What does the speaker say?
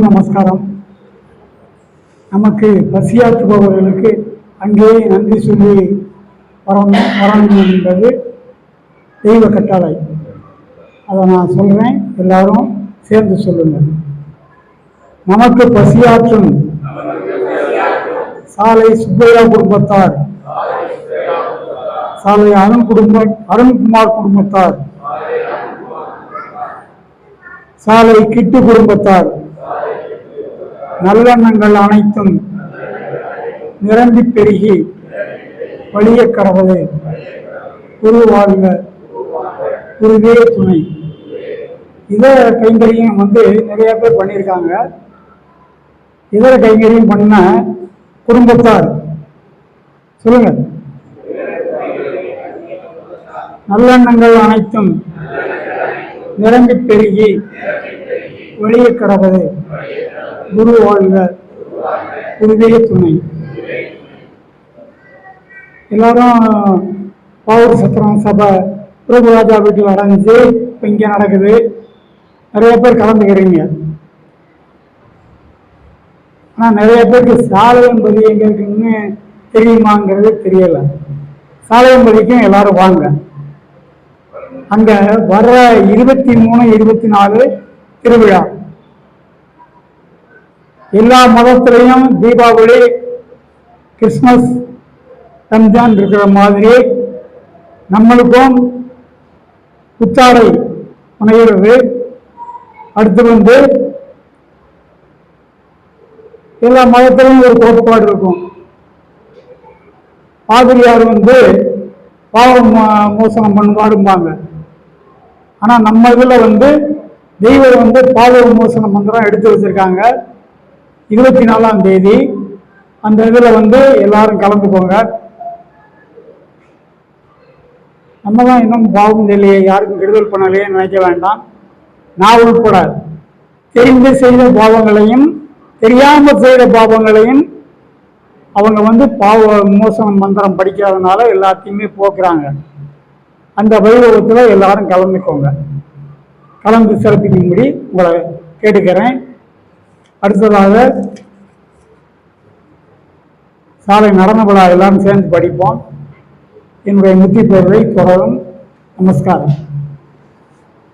எல்லோருக்கும் நமஸ்காரம். நமக்கு பசியாற்றுபவர்களுக்கு அங்கேயே நன்றி சொல்லி வரணும் வரணும் என்பது தெய்வ கட்டளை. அதை நான் சொல்கிறேன் எல்லாரும் சேர்ந்து சொல்லுங்கள். நமக்கு பசியாற்றும் சாலை சுப்பையா குடும்பத்தார். சாலை அருண் குடும்ப அருண்குமார் குடும்பத்தார். சாலை கிட்டு குடும்பத்தார். நல்லெண்ணங்கள் அனைத்தும் நிரம்பி பெருகி வழிய கடவுளே குரு வாழ்க குருவே துணை. இதர கைங்கரியம் வந்து நிறைய பேர் பண்ணியிருக்காங்க. இதர கைங்கரியம் பண்ண குடும்பத்தார் சொல்லுங்க. நல்லெண்ணங்கள் அனைத்தும் நிரம்பி பெருகி வெளியே கிடப்பது குரு வாழ்க. குருவே துணை. எல்லாரும் பாவூர் சத்திரம் சபை பிரபுராஜா வீட்டில் அடைஞ்சு இப்போ இங்கே நடக்குது. நிறைய பேர் கலந்துக்கிறீங்க. ஆனால் நிறைய பேருக்கு சாலையம்பதி எங்கே இருக்குன்னு தெரியுமாங்கிறது தெரியல. சாலையம்பதிக்கும் எல்லாரும் வாங்க. அங்க வர்ற இருபத்தி மூணு இருபத்தி நாலு திருவிழா. எல்லா மதத்திலையும் தீபாவளி கிறிஸ்மஸ் ரம்ஜான் இருக்கிற மாதிரி நம்மளுக்கும் புத்தாடை அமைகிறது. அடுத்து வந்து எல்லா மதத்திலும் ஒரு கோட்பாடு இருக்கும். பாதிரியார் வந்து பாவம் மோசனம் பண்ணுவாடும்பாங்க ஆனால் நம்ம இதில் வந்து தெய்வம் வந்து பாவ மோசனம் மந்திரம் எடுத்து வச்சிருக்காங்க. இருபத்தி நாலாம் தேதி அந்த இதில் வந்து எல்லாரும் கலந்துக்கோங்க. நம்ம தான் இன்னும் பாவம் இல்லையே யாருக்கும் கெடுதல் பண்ணலையே நினைக்க வேண்டாம். நான் உட்பட தெரிந்து செய்த பாவங்களையும் தெரியாமல் செய்த பாவங்களையும் அவங்க வந்து பாவ மோசன மந்திரம் படிக்காதனால எல்லாத்தையுமே போக்குறாங்க. அந்த வைபவத்தில் எல்லாரும் கலந்துக்கோங்க. கலந்து சிறப்பிக்கும்படி உங்களை கேட்டுக்கிறேன். அடுத்ததாக சாலை நடன விழா சேர்ந்து படிப்போம். என்னுடைய முத்தி பொருளை தொடரும். நமஸ்காரம்.